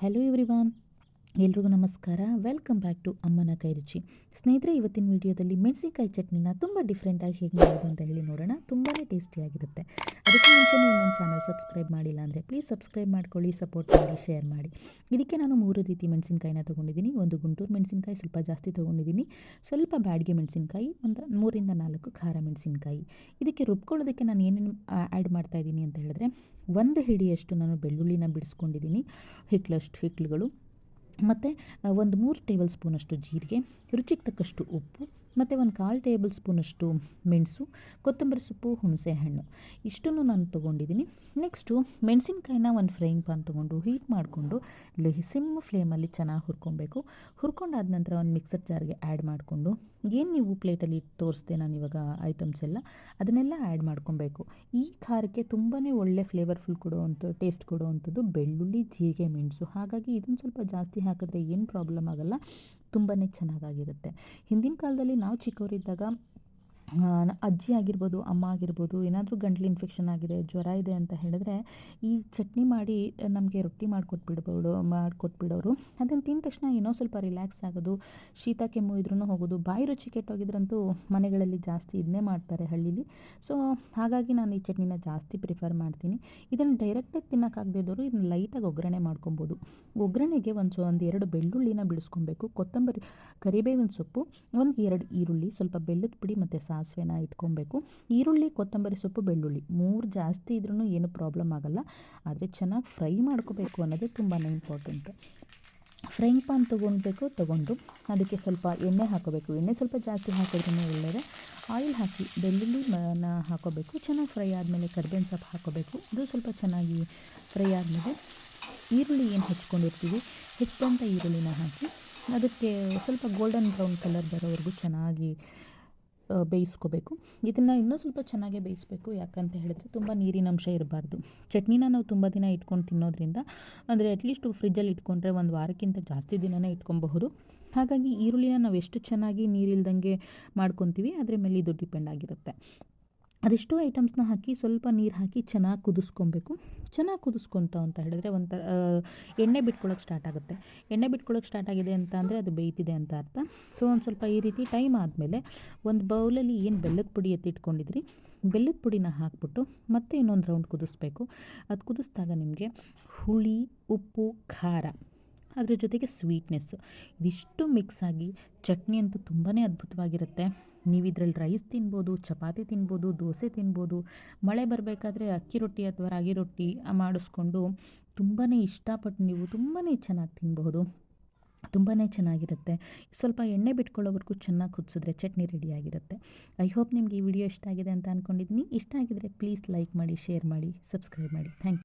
hello everyone. ಎಲ್ರಿಗೂ ನಮಸ್ಕಾರ. Welcome back to ಅಮ್ಮನ ಕೈ ರುಚಿ. ಸ್ನೇಹಿತರೆ, ಇವತ್ತಿನ ವಿಡಿಯೋದಲ್ಲಿ ಮೆಣಸಿನಕಾಯಿ ಚಟ್ನಿನ ತುಂಬ ಡಿಫ್ರೆಂಟಾಗಿ ಹೇಗೆ ಮಾಡೋದು ಅಂತ ಹೇಳಿ ನೋಡೋಣ. ತುಂಬಾ ಟೇಸ್ಟಿಯಾಗಿರುತ್ತೆ ಅದಕ್ಕೆ ಮುಂಚೆ ನೀವು ನನ್ನ ಚಾನಲ್ ಸಬ್ಸ್ಕ್ರೈಬ್ ಮಾಡಿಲ್ಲ ಅಂದರೆ ಪ್ಲೀಸ್ ಸಬ್ಸ್ಕ್ರೈಬ್ ಮಾಡ್ಕೊಳ್ಳಿ ಸಪೋರ್ಟ್ ಮಾಡಿ ಶೇರ್ ಮಾಡಿ. ಇದಕ್ಕೆ ನಾನು ಮೂರು ರೀತಿ ಮೆಣಸಿನಕಾಯಿನ ತೊಗೊಂಡಿದ್ದೀನಿ. ಒಂದು ಗುಂಟೂರು ಮೆಣಸಿನಕಾಯಿ, ಸ್ವಲ್ಪ ಜಾಸ್ತಿ ತೊಗೊಂಡಿದ್ದೀನಿ. ಸ್ವಲ್ಪ ಬ್ಯಾಡಿಗೆ ಮೆಣಸಿನಕಾಯಿ, ಒಂದು ಮೂರಿಂದ ನಾಲ್ಕು ಖಾರ ಮೆಣಸಿನಕಾಯಿ. ಇದಕ್ಕೆ ರುಬ್ಕೊಳ್ಳೋದಕ್ಕೆ ನಾನು ಏನೇನು ಆ್ಯಡ್ ಮಾಡ್ತಾ ಇದ್ದೀನಿ ಅಂತ ಹೇಳಿದ್ರೆ, ಒಂದು ಹಿಡಿಯಷ್ಟು ನಾನು ಬೆಳ್ಳುಳ್ಳಿನ ಬಿಡಿಸ್ಕೊಂಡಿದ್ದೀನಿ. ಹಿಕ್ಲಷ್ಟು ಹಿಕ್ಳುಗಳು ಮತ್ತು ಒಂದು ಮೂರು ಟೇಬಲ್ ಸ್ಪೂನಷ್ಟು ಜೀರಿಗೆ ರುಚಿಗೆ ತಕ್ಕಷ್ಟು ಉಪ್ಪು ಮತ್ತು ಒಂದು ಕಾಲು ಟೇಬಲ್ ಸ್ಪೂನಷ್ಟು ಮೆಣಸು, ಕೊತ್ತಂಬರಿ ಸೊಪ್ಪು, ಹುಣಸೆ ಹಣ್ಣು. ಇಷ್ಟನ್ನು ನಾನು ತೊಗೊಂಡಿದ್ದೀನಿ. ನೆಕ್ಸ್ಟು ಮೆಣಸಿನ್ಕಾಯಿನ ಒಂದು ಫ್ರೈಯಿಂಗ್ ಪ್ಯಾನ್ ತೊಗೊಂಡು ಹೀಟ್ ಮಾಡಿಕೊಂಡು ಸಿಮ್ ಫ್ಲೇಮಲ್ಲಿ ಚೆನ್ನಾಗಿ ಹುರ್ಕೊಬೇಕು. ಹುರ್ಕೊಂಡಾದ ನಂತರ ಒಂದು ಮಿಕ್ಸರ್ ಜಾರ್ಗೆ ಆ್ಯಡ್ ಮಾಡಿಕೊಂಡು, ಏನು ನೀವು ಪ್ಲೇಟಲ್ಲಿ ತೋರಿಸ್ದೆ ನಾನು ಇವಾಗ ಐಟಮ್ಸ್ ಎಲ್ಲ, ಅದನ್ನೆಲ್ಲ ಆ್ಯಡ್ ಮಾಡ್ಕೊಬೇಕು. ಈ ಖಾರಕ್ಕೆ ತುಂಬಾ ಒಳ್ಳೆ ಫ್ಲೇವರ್ಫುಲ್ ಕೊಡುವಂಥ, ಟೇಸ್ಟ್ ಕೊಡುವಂಥದ್ದು ಬೆಳ್ಳುಳ್ಳಿ, ಜೀರಿಗೆ, ಮೆಣಸು. ಹಾಗಾಗಿ ಇದನ್ನು ಸ್ವಲ್ಪ ಜಾಸ್ತಿ ಹಾಕಿದ್ರೆ ಏನು ಪ್ರಾಬ್ಲಮ್ ಆಗೋಲ್ಲ. ತುಂಬಾ ಚೆನ್ನಾಗಾಗಿರುತ್ತೆ. ಹಿಂದಿನ ಕಾಲದಲ್ಲಿ ನಾವು ಚಿಕ್ಕವರಿದ್ದಾಗ ಅಜ್ಜಿ ಆಗಿರ್ಬೋದು, ಅಮ್ಮ ಆಗಿರ್ಬೋದು, ಏನಾದರೂ ಗಂಟ್ಲು ಇನ್ಫೆಕ್ಷನ್ ಆಗಿದೆ, ಜ್ವರ ಇದೆ ಅಂತ ಹೇಳಿದ್ರೆ ಈ ಚಟ್ನಿ ಮಾಡಿ ನಮಗೆ ರೊಟ್ಟಿ ಮಾಡಿಕೊಟ್ಬಿಡ್ಬೋದು, ಮಾಡಿಕೊಟ್ಬಿಡೋರು. ಅದನ್ನು ತಿಂದ ತಕ್ಷಣ ಏನೋ ಸ್ವಲ್ಪ ರಿಲ್ಯಾಕ್ಸ್ ಆಗೋದು, ಶೀತ, ಕೆಮ್ಮು ಇದ್ರೂ ಹೋಗೋದು, ಬಾಯಿ ರುಚಿ ಕೆಟ್ಟೋಗಿದ್ರಂತೂ ಮನೆಗಳಲ್ಲಿ ಜಾಸ್ತಿ ಇದನ್ನೇ ಮಾಡ್ತಾರೆ ಹಳ್ಳೀಲಿ. ಸೊ ಹಾಗಾಗಿ ನಾನು ಈ ಚಟ್ನಿನ ಜಾಸ್ತಿ ಪ್ರಿಫರ್ ಮಾಡ್ತೀನಿ. ಇದನ್ನು ಡೈರೆಕ್ಟಾಗಿ ತಿನ್ನೋಕ್ಕಾಗದೇ ಇದ್ದವರು ಇದನ್ನು ಲೈಟಾಗಿ ಒಗ್ಗರಣೆ ಮಾಡ್ಕೊಬೋದು. ಒಗ್ಗರಣೆಗೆ ಒಂದು ಒಂದು ಎರಡು ಬೆಳ್ಳುಳ್ಳಿನ ಬಿಡಿಸ್ಕೊಬೇಕು ಕೊತ್ತಂಬರಿ, ಕರಿಬೇವಿನ ಸೊಪ್ಪು, ಒಂದು ಎರಡು ಈರುಳ್ಳಿ, ಸ್ವಲ್ಪ ಬೆಲ್ಲದ ಪುಡಿ ಮತ್ತು ಸಾಸಿವೆನ ಇಟ್ಕೊಬೇಕು. ಈರುಳ್ಳಿ, ಕೊತ್ತಂಬರಿ ಸೊಪ್ಪು, ಬೆಳ್ಳುಳ್ಳಿ. ಮೂರು ಜಾಸ್ತಿ ಇದ್ರೂ ಏನು ಪ್ರಾಬ್ಲಮ್ ಆಗೋಲ್ಲ. ಆದರೆ ಚೆನ್ನಾಗಿ ಫ್ರೈ ಮಾಡ್ಕೋಬೇಕು ಅನ್ನೋದು ತುಂಬಾ ಇಂಪಾರ್ಟೆಂಟ್ ಫ್ರೈಂಗ್ ಪಾನ್ ತೊಗೊಳ್ಬೇಕು ತೊಗೊಂಡು ಅದಕ್ಕೆ ಸ್ವಲ್ಪ ಎಣ್ಣೆ ಹಾಕೋಬೇಕು. ಎಣ್ಣೆ ಸ್ವಲ್ಪ ಜಾಸ್ತಿ ಹಾಕೋದ್ರೂ ಒಳ್ಳೆಯದೇ ಆಯಿಲ್ ಹಾಕಿ, ಬೆಳ್ಳುಳ್ಳಿ ಮನ ಹಾಕೋಬೇಕು. ಚೆನ್ನಾಗಿ ಫ್ರೈ ಆದಮೇಲೆ ಕರ್ಬೇವಿನ ಸೊಪ್ಪು ಹಾಕೋಬೇಕು. ಅದು ಸ್ವಲ್ಪ ಚೆನ್ನಾಗಿ ಫ್ರೈ ಆದಮೇಲೆ ಈರುಳ್ಳಿ ಏನು ಹೆಚ್ಕೊಂಡಿರ್ತೀವಿ? ಹೆಚ್ಚಿದಂಥ ಈರುಳ್ಳಿನ ಹಾಕಿ ಅದಕ್ಕೆ ಸ್ವಲ್ಪ ಗೋಲ್ಡನ್ ಬ್ರೌನ್ ಕಲರ್ ಬರೋವರೆಗೂ ಚೆನ್ನಾಗಿ ಬೇಯಿಸ್ಕೋಬೇಕು. ಇದನ್ನು ಇನ್ನೂ ಸ್ವಲ್ಪ ಚೆನ್ನಾಗೇ ಬೇಯಿಸ್ಬೇಕು. ಯಾಕಂತ ಹೇಳಿದ್ರೆ ತುಂಬ ನೀರಿನ ಅಂಶ ಇರಬಾರ್ದು. ಚಟ್ನಿನ ನಾವು ತುಂಬ ದಿನ ಇಟ್ಕೊಂಡು ತಿನ್ನೋದ್ರಿಂದ, ಅಂದರೆ ಅಟ್ಲೀಸ್ಟ್ ಫ್ರಿಜ್ಜಲ್ಲಿ ಇಟ್ಕೊಂಡ್ರೆ ಒಂದು ವಾರಕ್ಕಿಂತ ಜಾಸ್ತಿ ದಿನನೇ ಇಟ್ಕೊಬಹುದು. ಹಾಗಾಗಿ ಈರುಳ್ಳಿನ ನಾವು ಎಷ್ಟು ಚೆನ್ನಾಗಿ ನೀರಿಲ್ದಂಗೆ ಮಾಡ್ಕೊತೀವಿ, ಅದರ ಮೇಲೆ ಇದು ಡಿಪೆಂಡ್ ಆಗಿರುತ್ತೆ. ಅದೆಷ್ಟೋ ಐಟಮ್ಸ್ನ ಹಾಕಿ ಸ್ವಲ್ಪ ನೀರು ಹಾಕಿ ಚೆನ್ನಾಗಿ ಕುದಿಸ್ಕೊಬೇಕು. ಚೆನ್ನಾಗಿ ಕುದಿಸ್ಕೊತ ಅಂತ ಹೇಳಿದ್ರೆ ಒಂಥರ ಎಣ್ಣೆ ಬಿಟ್ಕೊಳ್ಳೋಕೆ ಸ್ಟಾರ್ಟ್ ಆಗುತ್ತೆ. ಎಣ್ಣೆ ಬಿಟ್ಕೊಳ್ಳೋಕೆ ಸ್ಟಾರ್ಟ್ ಆಗಿದೆ ಅಂತ ಅಂದರೆ ಅದು ಬೇಯ್ತಿದೆ ಅಂತ ಅರ್ಥ. ಸೊ ಒಂದು ಸ್ವಲ್ಪ ಈ ರೀತಿ ಟೈಮ್ ಆದಮೇಲೆ ಒಂದು ಬೌಲಲ್ಲಿ ಏನು ಬೆಲ್ಲದ ಪುಡಿ ಎತ್ತಿಟ್ಕೊಂಡಿದ್ರಿ? ಬೆಲ್ಲದ ಪುಡಿನ ಹಾಕ್ಬಿಟ್ಟು ಮತ್ತೆ ಇನ್ನೊಂದು ರೌಂಡ್ ಕುದಿಸ್ಬೇಕು. ಅದು ಕುದಿಸ್ದಾಗ ನಿಮಗೆ ಹುಳಿ, ಉಪ್ಪು, ಖಾರ ಅದ್ರ ಜೊತೆಗೆ ಸ್ವೀಟ್ನೆಸ್ಸು ಇದಿಷ್ಟು ಮಿಕ್ಸ್ ಆಗಿ ಚಟ್ನಿ ಅಂತೂ ತುಂಬಾ ಅದ್ಭುತವಾಗಿರುತ್ತೆ. ನೀವು ಇದ್ರಲ್ಲಿ ರೈಸ್ ತಿನ್ಬೋದು, ಚಪಾತಿ ತಿನ್ಬೋದು, ದೋಸೆ ತಿನ್ಬೋದು, ಮಳೆ ಬರಬೇಕಾದ್ರೆ ಅಕ್ಕಿ ರೊಟ್ಟಿ ಅಥವಾ ರಾಗಿ ರೊಟ್ಟಿ ಮಾಡಿಸ್ಕೊಂಡು ತುಂಬಾ ಇಷ್ಟಪಟ್ಟು ನೀವು ತುಂಬಾ ಚೆನ್ನಾಗಿ ತಿನ್ಬಹುದು. ತುಂಬಾ ಚೆನ್ನಾಗಿರುತ್ತೆ. ಸ್ವಲ್ಪ ಎಣ್ಣೆ ಬಿಟ್ಕೊಳ್ಳೋವರೆಗೂ ಚೆನ್ನಾಗಿ ಕುದಿಸಿದ್ರೆ ಚಟ್ನಿ ರೆಡಿಯಾಗಿರುತ್ತೆ ಐ ಹೋಪ್ ನಿಮ್ಗೆ ಈ ವಿಡಿಯೋ ಇಷ್ಟ ಆಗಿದೆ ಅಂತ ಅಂದ್ಕೊಂಡಿದ್ದೀನಿ ಇಷ್ಟ ಆಗಿದ್ದರೆ ಪ್ಲೀಸ್ ಲೈಕ್ ಮಾಡಿ, ಶೇರ್ ಮಾಡಿ, ಸಬ್ಸ್ಕ್ರೈಬ್ ಮಾಡಿ. Thank you.